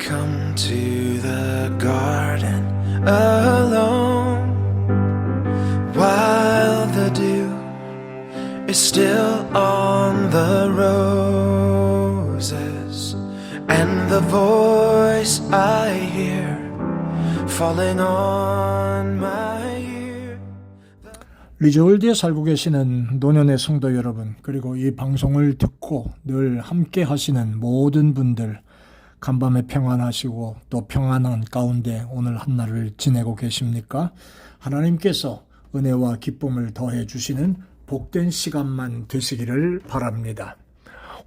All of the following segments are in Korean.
come to the garden alone while the dew is still on the roses and the voice I hear falling on my ear. 리조월드에 살고 계시는 노년의 성도 여러분, 그리고 이 방송을 듣고 늘 함께 하시는 모든 분들, 간밤에 평안하시고 또 평안한 가운데 오늘 한날을 지내고 계십니까? 하나님께서 은혜와 기쁨을 더해 주시는 복된 시간만 되시기를 바랍니다.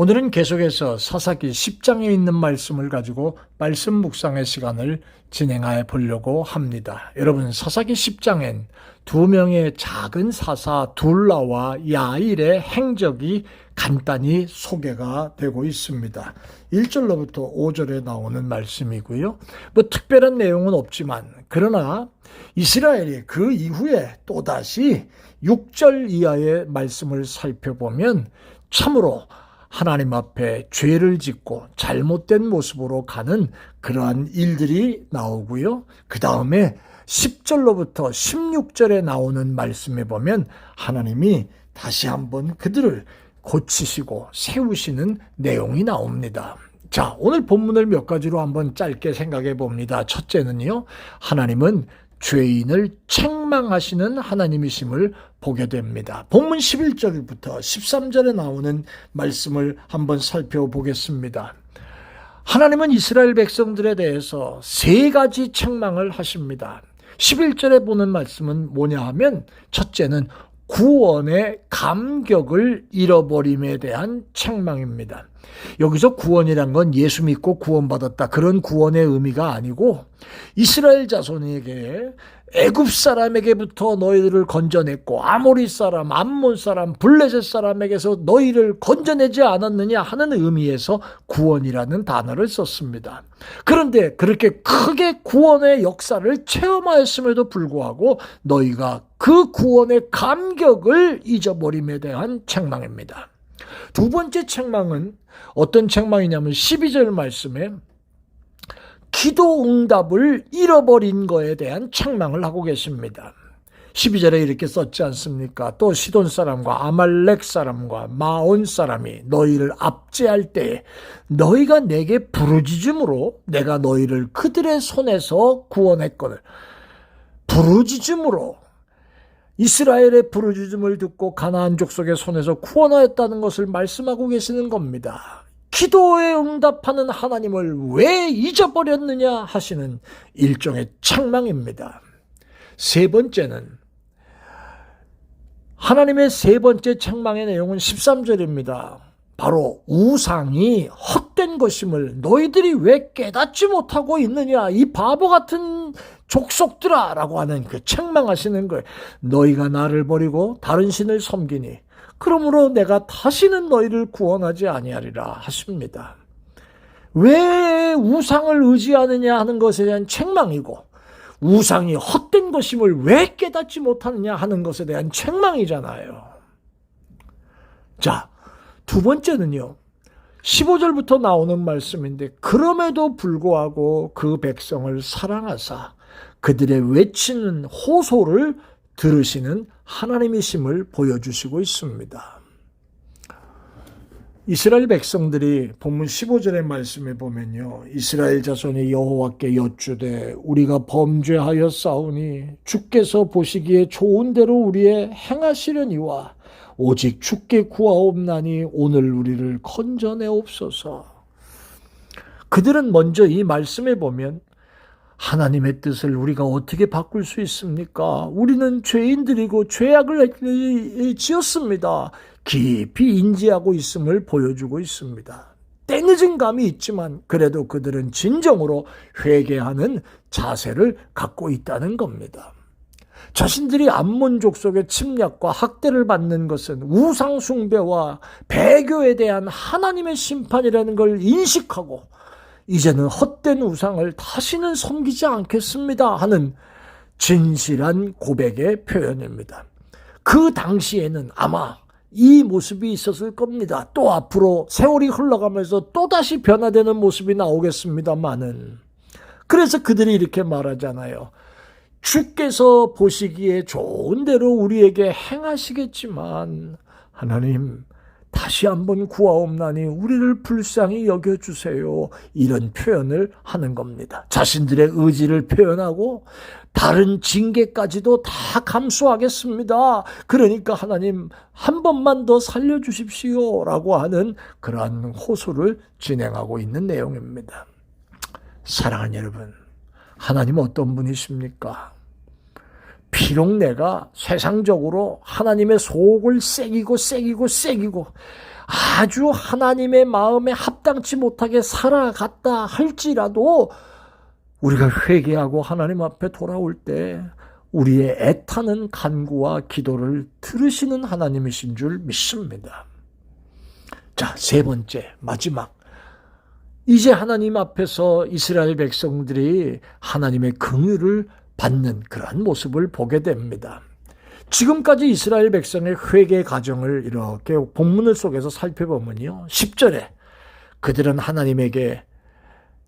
오늘은 계속해서 사사기 10장에 있는 말씀을 가지고 말씀 묵상의 시간을 진행해 보려고 합니다. 여러분, 사사기 10장엔 두 명의 작은 사사 둘라와 야일의 행적이 간단히 소개가 되고 있습니다. 1절로부터 5절에 나오는 말씀이고요. 뭐 특별한 내용은 없지만 그러나 이스라엘이 그 이후에 또다시 6절 이하의 말씀을 살펴보면 참으로 하나님 앞에 죄를 짓고 잘못된 모습으로 가는 그러한 일들이 나오고요. 그 다음에 10절로부터 16절에 나오는 말씀에 보면 하나님이 다시 한번 그들을 고치시고 세우시는 내용이 나옵니다. 자, 오늘 본문을 몇 가지로 한번 짧게 생각해 봅니다. 첫째는요, 하나님은 죄인을 책망하시는 하나님이심을 보게 됩니다. 본문 11절부터 13절에 나오는 말씀을 한번 살펴보겠습니다. 하나님은 이스라엘 백성들에 대해서 세 가지 책망을 하십니다. 11절에 보는 말씀은 뭐냐 하면 첫째는 구원의 감격을 잃어버림에 대한 책망입니다. 여기서 구원이란 건 예수 믿고 구원받았다. 그런 구원의 의미가 아니고 이스라엘 자손에게 애굽 사람에게부터 너희들을 건져냈고 아모리 사람, 암몬 사람, 블레셋 사람에게서 너희를 건져내지 않았느냐 하는 의미에서 구원이라는 단어를 썼습니다. 그런데 그렇게 크게 구원의 역사를 체험하였음에도 불구하고 너희가 그 구원의 감격을 잊어버림에 대한 책망입니다. 두 번째 책망은 어떤 책망이냐면 12절 말씀에 기도 응답을 잃어버린 거에 대한 책망을 하고 계십니다. 12절에 이렇게 썼지 않습니까? 또 시돈 사람과 아말렉 사람과 마온 사람이 너희를 압제할 때에 너희가 내게 부르짖음으로 내가 너희를 그들의 손에서 구원했거늘. 부르짖음으로 이스라엘의 부르짖음을 듣고 가나안 족속의 손에서 구원하였다는 것을 말씀하고 계시는 겁니다. 기도에 응답하는 하나님을 왜 잊어버렸느냐 하시는 일종의 책망입니다. 세 번째는 하나님의 세 번째 책망의 내용은 13절입니다. 바로 우상이 헛된 것임을 너희들이 왜 깨닫지 못하고 있느냐 이 바보 같은 족속들아 라고 하는 그 책망하시는 거예요. 너희가 나를 버리고 다른 신을 섬기니 그러므로 내가 다시는 너희를 구원하지 아니하리라 하십니다. 왜 우상을 의지하느냐 하는 것에 대한 책망이고 우상이 헛된 것임을 왜 깨닫지 못하느냐 하는 것에 대한 책망이잖아요. 자, 두 번째는요. 15절부터 나오는 말씀인데 그럼에도 불구하고 그 백성을 사랑하사 그들의 외치는 호소를 들으시는 하나님이심을 보여주시고 있습니다. 이스라엘 백성들이 본문 15절의 말씀에 보면요. 이스라엘 자손이 여호와께 여쭈되 우리가 범죄하여 싸우니 주께서 보시기에 좋은 대로 우리의 행하시려니와 오직 주께 구하옵나니 오늘 우리를 건져내옵소서. 그들은 먼저 이 말씀에 보면 하나님의 뜻을 우리가 어떻게 바꿀 수 있습니까? 우리는 죄인들이고 죄악을 지었습니다. 깊이 인지하고 있음을 보여주고 있습니다. 때늦은 감이 있지만 그래도 그들은 진정으로 회개하는 자세를 갖고 있다는 겁니다. 자신들이 암몬족 속의 침략과 학대를 받는 것은 우상숭배와 배교에 대한 하나님의 심판이라는 걸 인식하고 이제는 헛된 우상을 다시는 섬기지 않겠습니다 하는 진실한 고백의 표현입니다. 그 당시에는 아마 이 모습이 있었을 겁니다. 또 앞으로 세월이 흘러가면서 또다시 변화되는 모습이 나오겠습니다만은. 그래서 그들이 이렇게 말하잖아요. 주께서 보시기에 좋은 대로 우리에게 행하시겠지만, 하나님, 다시 한번 구하옵나니 우리를 불쌍히 여겨주세요. 이런 표현을 하는 겁니다. 자신들의 의지를 표현하고 다른 징계까지도 다 감수하겠습니다. 그러니까 하나님 한 번만 더 살려주십시오. 라고 하는 그러한 호소를 진행하고 있는 내용입니다. 사랑하는 여러분, 하나님 어떤 분이십니까? 비록 내가 세상적으로 하나님의 속을 새기고 새기고 새기고 아주 하나님의 마음에 합당치 못하게 살아갔다 할지라도 우리가 회개하고 하나님 앞에 돌아올 때 우리의 애타는 간구와 기도를 들으시는 하나님이신 줄 믿습니다. 자, 세 번째, 마지막. 이제 하나님 앞에서 이스라엘 백성들이 하나님의 긍휼을 받는 그러한 모습을 보게 됩니다. 지금까지 이스라엘 백성의 회개 과정을 이렇게 본문을 속에서 살펴보면요. 10절에 그들은 하나님에게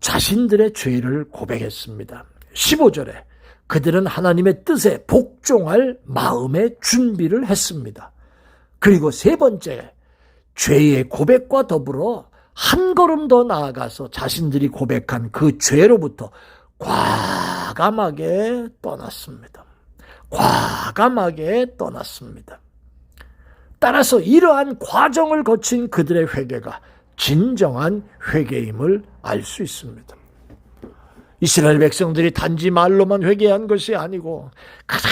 자신들의 죄를 고백했습니다. 15절에 그들은 하나님의 뜻에 복종할 마음의 준비를 했습니다. 그리고 세 번째, 죄의 고백과 더불어 한 걸음 더 나아가서 자신들이 고백한 그 죄로부터 과 감하게 떠났습니다. 과감하게 떠났습니다. 따라서 이러한 과정을 거친 그들의 회개가 진정한 회개임을 알 수 있습니다. 이스라엘 백성들이 단지 말로만 회개한 것이 아니고 가장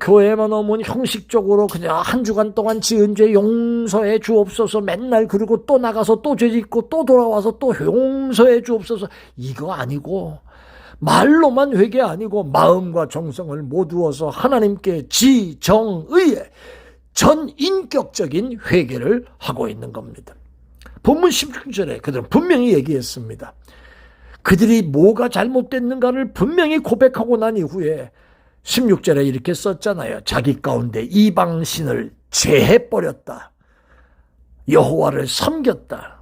교회만 오면 형식적으로 그냥 한 주간 동안 지은 죄 용서해 주옵소서 맨날 그러고 또 나가서 또 죄 짓고 또 돌아와서 또 용서해 주옵소서 이거 아니고 말로만 회개 아니고 마음과 정성을 모두어서 하나님께 지정의에 전인격적인 회개를 하고 있는 겁니다. 본문 16절에 그들은 분명히 얘기했습니다. 그들이 뭐가 잘못됐는가를 분명히 고백하고 난 이후에 16절에 이렇게 썼잖아요. 자기 가운데 이방신을 제해버렸다. 여호와를 섬겼다.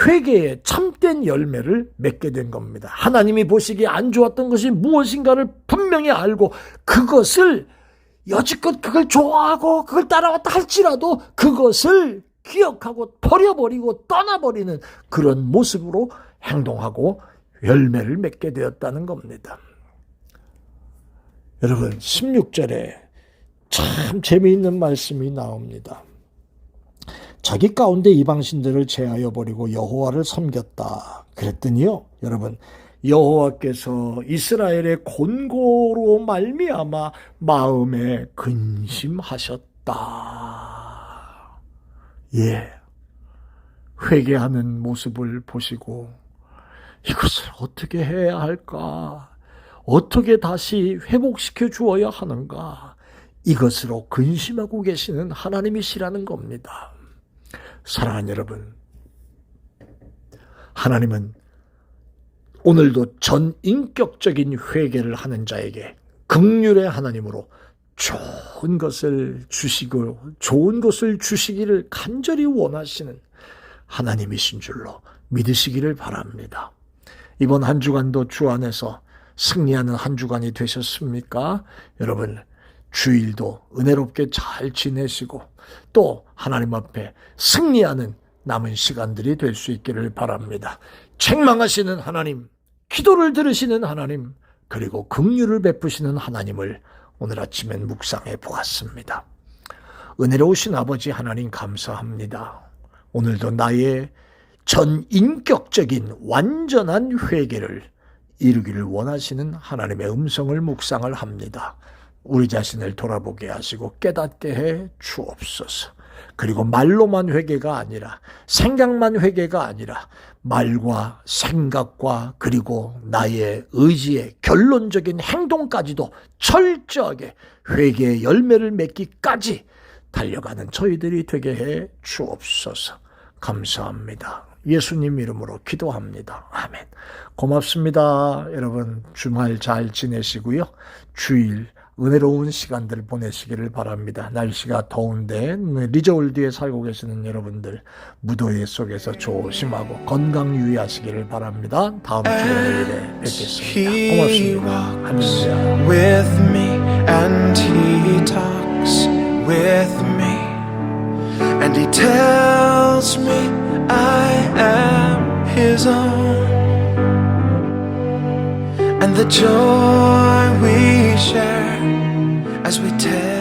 회개의 참된 열매를 맺게 된 겁니다. 하나님이 보시기에 안 좋았던 것이 무엇인가를 분명히 알고 그것을 여지껏 그걸 좋아하고 그걸 따라왔다 할지라도 그것을 기억하고 버려버리고 떠나버리는 그런 모습으로 행동하고 열매를 맺게 되었다는 겁니다. 여러분, 16절에 참 재미있는 말씀이 나옵니다. 자기 가운데 이방신들을 제하여 버리고 여호와를 섬겼다. 그랬더니요, 여러분, 여호와께서 이스라엘의 곤고로 말미암아 마음에 근심하셨다. 예. 회개하는 모습을 보시고 이것을 어떻게 해야 할까? 어떻게 다시 회복시켜 주어야 하는가? 이것으로 근심하고 계시는 하나님이시라는 겁니다. 사랑하는 여러분, 하나님은 오늘도 전 인격적인 회개를 하는 자에게 극률의 하나님으로 좋은 것을 주시고 좋은 것을 주시기를 간절히 원하시는 하나님이신 줄로 믿으시기를 바랍니다. 이번 한 주간도 주 안에서 승리하는 한 주간이 되셨습니까? 여러분, 주일도 은혜롭게 잘 지내시고 또 하나님 앞에 승리하는 남은 시간들이 될 수 있기를 바랍니다. 책망하시는 하나님, 기도를 들으시는 하나님, 그리고 긍휼을 베푸시는 하나님을 오늘 아침엔 묵상해 보았습니다. 은혜로우신 아버지 하나님 감사합니다. 오늘도 나의 전 인격적인 완전한 회개를 이루기를 원하시는 하나님의 음성을 묵상을 합니다. 우리 자신을 돌아보게 하시고 깨닫게 해 주옵소서. 그리고 말로만 회개가 아니라 생각만 회개가 아니라 말과 생각과 그리고 나의 의지의 결론적인 행동까지도 철저하게 회개의 열매를 맺기까지 달려가는 저희들이 되게 해 주옵소서. 감사합니다. 예수님 이름으로 기도합니다. 아멘. 고맙습니다. 여러분 주말 잘 지내시고요. 주일 은혜로운 시간들 보내시기를 바랍니다. 날씨가 더운데 리저월드에 살고 계시는 여러분들 무더위 속에서 조심하고 건강 유의하시기를 바랍니다. 다음 주 월요일에 뵙겠습니다. 고맙습니다. and the joy we share as we tell